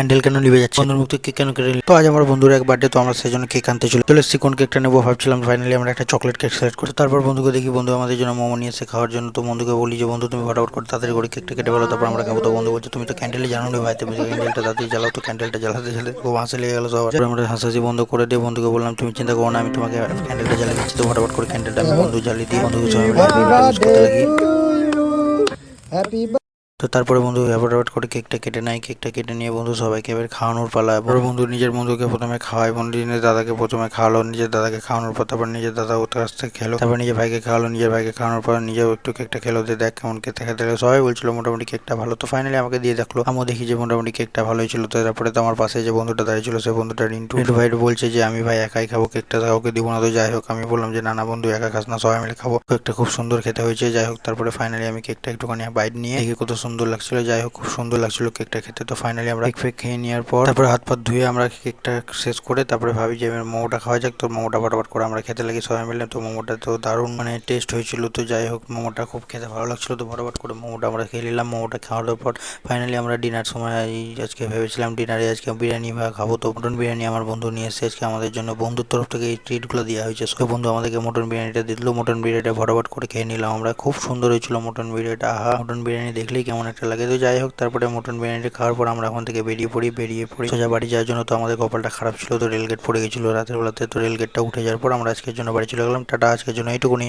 Candle কেন নিভে যাচ্ছে? বন্ধুর মুক্তি কেক কেন কেটে নিল? তো আজ আমার বন্ধুর এক বার্থডে তো আমরা সেই জন্য কেক আনতে চলে চলে এসেছি কোন কেকটা নেব ভাবছিলাম। ফাইনালি আমরা একটা চকলেট কেক সিলেক্ট করি। তারপর বন্ধুকে দেখি বন্ধু আমাদের জন্য মোমো নিয়ে এসে খাওয়ার জন্য। তো বন্ধুকে বলি যে বন্ধু তুমি ফটাফট করে তাড়াতাড়ি করে কেকটা কেটে ফেলো তারপর আমরা খাব। তো বন্ধু বলছে তুমি তো ক্যান্ডেলে জানো না ভাই তুমি ক্যান্ডেলটা তাড়াতাড়ি জ্বালাও তো ক্যান্ডেলটা জ্বালাতে জ্বালাতে খুব হাসি লেগে গেলো সবার। তারপর আমরা হাসাহাসি বন্ধ করে দিয়ে বন্ধুকে বললাম তুমি চিন্তা করো না আমি তোমাকে ক্যান্ডেলটা জ্বালিয়ে দিচ্ছি। তো ফটাফট করে ক্যান্ডেলটা আমি বন্ধু জ্বালিয়ে দিয়ে বন্ধুকে সবাই করতে লাগি হ্যাপি তো তারপরে বন্ধু অ্যাভয়েড করে কেকটা কেটে নেয় কেকটা কেটে নিয়ে বন্ধু সবাইকে এবার খাওয়ানোর পালা এবার বন্ধু নিজের বন্ধুকে প্রথমে খাওয়ায় বন্ধু নিজের দাদাকে প্রথমে খাওয়ালো নিজের দাদাকে খাওয়ানোর পর তারপর নিজের দাদা ওর কাছ থেকে খেলো তারপর নিজের ভাইকে খাওয়ালো নিজের ভাইকে খাওয়ানোর পর নিজেও একটু কেকটা খেলো দিয়ে দেখ কেমন খেতে খেতে লাগল। সবাই বলছিল মোটামুটি কেকটা ভালো। তো ফাইনালি আমাকে দিয়ে দেখল আমিও দেখি যে মোটামুটি কেকটা ভালোই ছিল। তো তারপরে তো আমার পাশে যে বন্ধুটা দাঁড়িয়ে ছিল সে বন্ধুটা রিন্টু। রিন্টু ভাই। বলছে যে আমি ভাই একাই খাব কেকটা কাউকে দিব না। তো যাই হোক আমি বললাম যে না না বন্ধু একা খাস না সবাই মিলে খাব। কেকটা খুব সুন্দর খেতে হয়েছে যাই হোক তারপরে ফাইনালি আমি কেকটা একটুখানি বাইট নিয়ে দেখি কত সুন্দর লাগছিল, যাই হোক, খুব সুন্দর লাগছিল কেকটা খেতে। তো ফাইনালি আমরা কেক ফেক খেয়ে নেওয়ার পর, তারপরে হাত পাত ধুয়ে আমরা কেকটা শেষ করে তারপরে ভাবি যে মোমোটা খাওয়া যাক। তো মোমোটা ফটাফট করে আমরা খেতে লাগি সবাই মিলে। তো মোমোটা তো দারুণ মানে টেস্ট হয়েছিল। তো যাই হোক, মোমোটা খুব খেতে ভালো লাগছিল। তো ফটাফট করে মোমোটা আমরা খেয়ে নিলাম। মোমোটা খাওয়ার পর ফাইনালি আমরা ডিনার সময় আজকে ভেবেছিলাম ডিনারে আজকে বিরিয়ানি বা খাব। তো মটন বিরিয়ানি আমার বন্ধু নিয়ে এসে আজকে আমাদের জন্য বন্ধুর তরফ থেকে এই ট্রিটগুলো দেওয়া হয়েছে। সব বন্ধু, আমাদেরকে মটন বিরিয়ানিটা দিল। মটন বিরিয়ানিটা ফটাফট করে খেয়ে নিলাম আমরা। খুব সুন্দর হয়েছিল মটন বিরিয়ানিটা। আহা মটন বিরিয়ানি দেখলেই কেমন একটা লাগে। তো যাই হোক, তারপরে মটন বিরিয়ানিটা খাওয়ার পর আমরা ওখান থেকে বেরিয়ে পড়ি বেরিয়ে পড়ি। সোজা বাড়ি যাওয়ার জন্য তো আমাদের কপালটা খারাপ ছিল, তো রেলগেট পড়ে গেছিল। রাতের বেলাতে তো রেলগেটটা উঠে যাওয়ার পর আমরা আজকের জন্য বাড়ি চলে গেলাম। টাটা, আজকের জন্য এইটুকুনি।